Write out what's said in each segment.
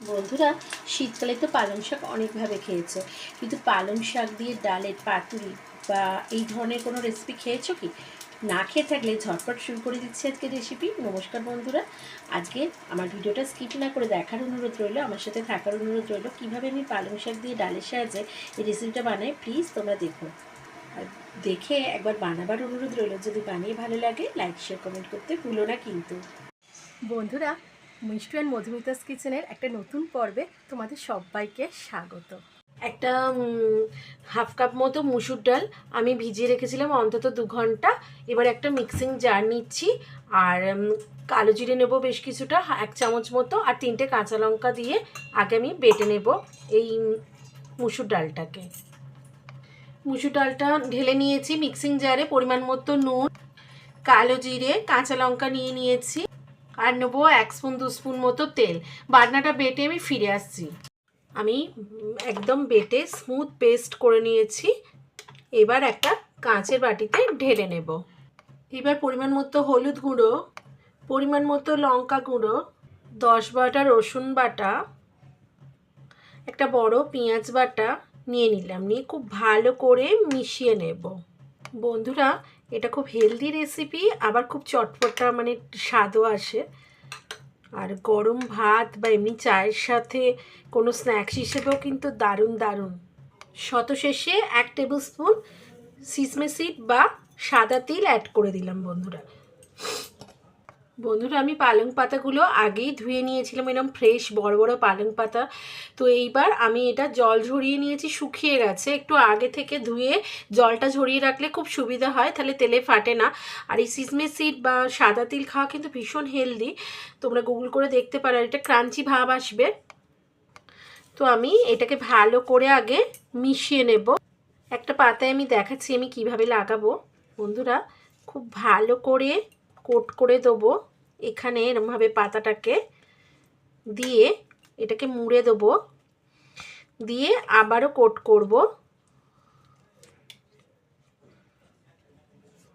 বন্ধুরা, শীতকালে তো পালং শাক অনেকভাবে খেয়েছে। কিন্তু পালং শাক দিয়ে ডালের পাতুরি বা এই ধরনের কোনো রেসিপি খেয়েছো কি? না খেয়ে থাকলে ঝটপট শুরু করে দিচ্ছি আজকে রেসিপি নমস্কার বন্ধুরা। আজকে আমার ভিডিওটা স্কিপ না করে দেখার অনুরোধ রইল, আমার সাথে থাকার অনুরোধ রইল কীভাবে আমি পালং শাক দিয়ে ডালের সাহায্যে এই রেসিপিটা বানাই। প্লিজ তোমরা দেখো। দেখে একবার বানাবার অনুরোধ রইল। যদি বানিয়ে ভালো লাগে লাইক শেয়ার কমেন্ট করতে ভুলো না কিন্তু। বন্ধুরা মিষ্টি অ্যান্ড মধুমিতাস কিচেনের একটা নতুন পর্বে তোমাদের সবাইকে স্বাগত। একটা হাফ কাপ মতো মুসুর ডাল আমি ভিজিয়ে রেখেছিলাম অন্তত দু ঘণ্টা। এবার একটা মিক্সিং জার নিচ্ছি আর কালো জিরে নেব বেশ কিছুটা এক চামচ মতো আর তিনটে কাঁচা লঙ্কা দিয়ে আগে আমি বেটে নেব এই মুসুর ডালটাকে। মুসুর ডালটা ঢেলে নিয়েছি মিক্সিং জারে পরিমাণ মতো নুন, কালো জিরে, কাঁচা লঙ্কা নিয়ে নিয়েছি। আর নেব এক স্পুন, দু স্পুন মতো তেল। বাটনাটা বেটে আমি ফিরে আসছি। আমি একদম বেটে স্মুথ পেস্ট করে নিয়েছি। এবার একটা কাঁচের বাটিতে ঢেলে নেব। এবার পরিমাণ মতো হলুদ গুঁড়ো, পরিমাণ মতো লঙ্কা গুঁড়ো, দশ বাটা রসুন বাটা, একটা বড় পেঁয়াজ বাটা নিয়ে নিলাম। নিয়ে খুব ভালো করে মিশিয়ে নেব। বন্ধুরা, এটা খুব হেলদি রেসিপি আবার খুব চটপটা মানে স্বাদও আসে। আর গরম ভাত বা এমনি চায়ের সাথে কোনো স্ন্যাক্স হিসেবেও কিন্তু দারুণ দারুণ। শত শেষে এক টেবিল স্পুন সিসমে সিড বা সাদা তিল অ্যাড করে দিলাম বন্ধুরা। বন্ধুরা, আমি পালং পাতাগুলো আগেই ধুয়ে নিয়েছিলাম এরকম ফ্রেশ বড় বড় পালং পাতা। তো এইবার আমি এটা জল ঝরিয়ে নিয়েছি, শুকিয়ে গেছে। একটু আগে থেকে ধুয়ে জলটা ঝরিয়ে রাখলে খুব সুবিধা হয়, তাহলে তেলে ফাটে না। আর এই সিসমে সিড বা সাদা তিল খাওয়া কিন্তু ভীষণ হেলদি তোমরা গুগল করে দেখতে পারো এটা ক্রাঞ্চি ভাব আসবে। তো আমি এটাকে ভালো করে আগে মিশিয়ে নেব। একটা পাতায় আমি দেখাচ্ছি আমি কীভাবে লাগাবো। বন্ধুরা, খুব ভালো করে কোট করে দেবো। এখানে এরমভাবে পাতাটাকে দিয়ে এটাকে মুড়ে দেবো। দিয়ে আবারও কোট করব।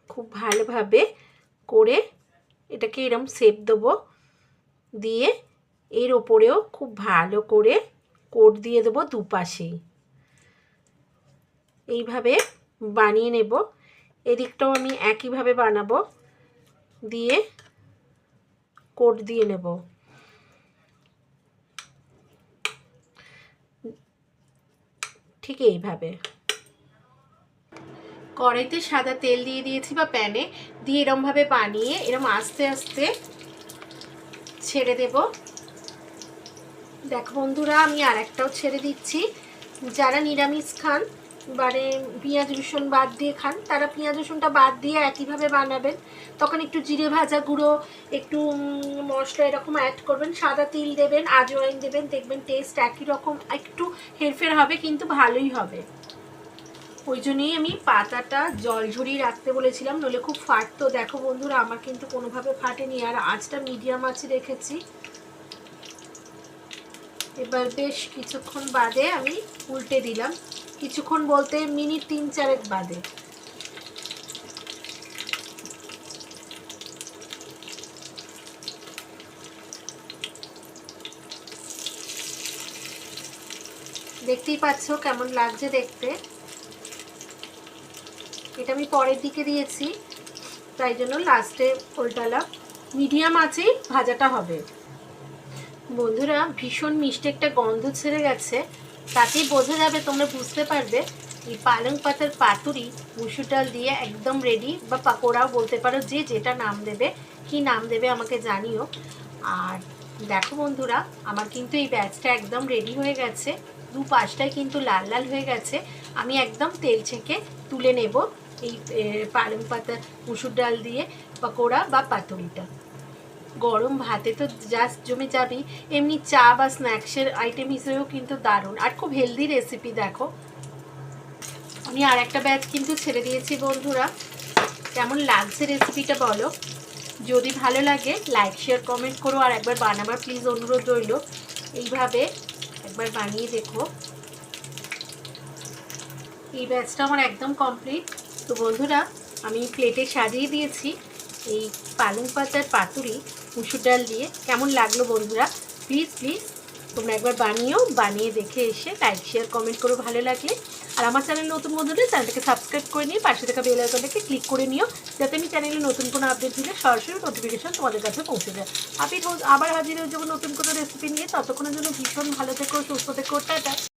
খুব ভালোভাবে করে এটাকে এরম সেপ দেবো। দিয়ে এর ওপরেও খুব ভালো করে কোট দিয়ে দেবো দুপাশেই এইভাবে বানিয়ে নেব। এদিকটাও আমি একইভাবে বানাবো। দিয়ে কোট দিয়ে নেব। ঠিক এইভাবে। কড়াইতে সাদা তেল দিয়ে দিয়েছি বা প্যানে, দিয়ে এরমভাবে বানিয়ে, এরম আস্তে আস্তে ছেড়ে দেব। দেখো বন্ধুরা, আমি আর একটাও ছেড়ে দিচ্ছি। যারা নিরামিষ খান মানে পেঁয়াজ রসুন বাদ দিয়ে খান। তারা পেঁয়াজ রসুনটা বাদ দিয়ে একইভাবে বানাবেন। তখন একটু জিরে ভাজা গুঁড়ো, একটু মশলা এরকম অ্যাড করবেন। সাদা তিল দেবেন আজওয়াইন দেবেন, দেখবেন টেস্ট একই রকম। একটু হেরফের হবে, কিন্তু ভালোই হবে। ওই জন্যই আমি পাতাটা জল ঝরিয়ে রাখতে বলেছিলাম, নইলে খুব ফাটতো। দেখো বন্ধুরা, আমার কিন্তু কোনোভাবে ফাটেনি। আর আঁচটা মিডিয়াম আছে রেখেছি। এবার বেশ কিছুক্ষণ বাদে আমি উল্টে দিলাম। কিছুক্ষণ বলতে মিনিট তিন চারেক বাদে। দেখতেই পাচ্ছ কেমন লাগছে দেখতে। এটা আমি পরের দিকে দিয়েছি, তাই জন্য লাস্টে উল্টালাম। মিডিয়াম আছেই, ভাজাটা হবে। বন্ধুরা, ভীষণ মিষ্টি একটা গন্ধ ছেড়ে গেছে। তাতেই বোঝা যাবে তোমরা বুঝতে পারবে, এই পালং পাতার পাতুরি, মুসুর ডাল দিয়ে একদম রেডি বা পাকোড়াও বলতে পারো, যে যেটা নাম দেবে, কি নাম দেবে আমাকে জানিও। আর দেখো বন্ধুরা, আমার কিন্তু এই ব্যাচটা একদম রেডি হয়ে গেছে। দু পাশটায় কিন্তু লাল লাল হয়ে গেছে। আমি একদম তেল ছেঁকে তুলে নেব এই পালং পাতা, মুসুর ডাল দিয়ে পাকোড়া বা পাতুরিটা। গরম ভাতে তো জাস্ট জমে যাবেই। এমনি চা বা স্ন্যাক্সের আইটেম হিসেবেও কিন্তু দারুণ। আর খুব হেলদি রেসিপি দেখো। আমি আর একটা ব্যাচ কিন্তু ছেড়ে দিয়েছি বন্ধুরা। কেমন লাগছে রেসিপিটা বলো? যদি ভালো লাগে লাইক শেয়ার কমেন্ট করো আর একবার বানাবার প্লিজ অনুরোধ রইল। এইভাবে একবার বানিয়ে দেখো। এই ব্যাচটা আমার একদম কমপ্লিট তো বন্ধুরা, আমি প্লেটে সাজিয়ে দিয়েছি। এই পালং পাতার পাতুরি। মুসুর ডাল দিয়ে। কেমন লাগল বন্ধুরা? প্লিজ প্লিজ তোমরা একবার বানিয়েও, বানিয়ে দেখে এসে লাইক শেয়ার কমেন্ট করো ভালো লাগলে। আর আমার চ্যানেল নতুন বন্ধুদের চ্যানেলটাকে সাবস্ক্রাইব করে নিয়ে পাশে থাকা বেল আইকনটাকে ক্লিক করে নিও, যাতে আমি চ্যানেলে নতুন কোনো আপডেট দিলে সরাসরি নোটিফিকেশন তোমাদের কাছে পৌঁছে যায়। রোজ আবার হাজির হয়ে যাব নতুন কোনো রেসিপি নিয়ে। ততক্ষণের জন্য ভীষণ ভালো থেকো, সুস্থ থেকো, টাটা।